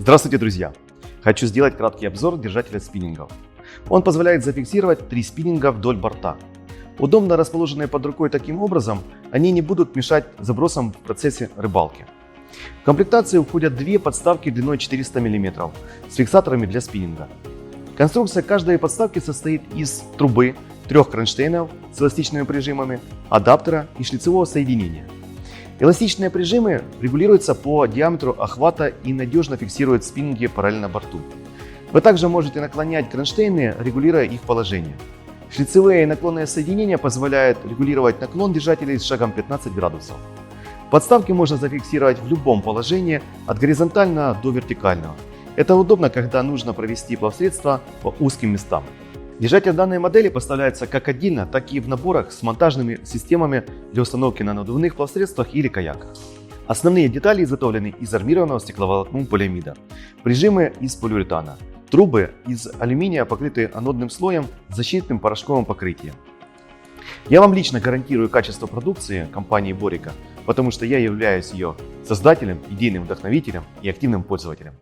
Здравствуйте, друзья! Хочу сделать краткий обзор держателя спиннингов. Он позволяет зафиксировать три спиннинга вдоль борта. Удобно расположенные под рукой таким образом, они не будут мешать забросам в процессе рыбалки. В комплектацию входят две подставки длиной 400 мм с фиксаторами для спиннинга. Конструкция каждой подставки состоит из трубы, трех кронштейнов с эластичными прижимами, адаптера и шлицевого соединения – Эластичные прижимы регулируются по диаметру охвата и надежно фиксируют спиннинги параллельно борту. Вы также можете наклонять кронштейны, регулируя их положение. Шлицевые и наклонные соединения позволяют регулировать наклон держателей с шагом 15 градусов. Подставки можно зафиксировать в любом положении, от горизонтального до вертикального. Это удобно, когда нужно провести плавсредство по узким местам. Держатель данной модели поставляется как отдельно, так и в наборах с монтажными системами для установки на надувных плавсредствах или каяках. Основные детали изготовлены из армированного стекловолокном полиамида, прижимы из полиуретана, трубы из алюминия покрыты анодным слоем с защитным порошковым покрытием. Я вам лично гарантирую качество продукции компании Борика, потому что я являюсь ее создателем, идейным вдохновителем и активным пользователем.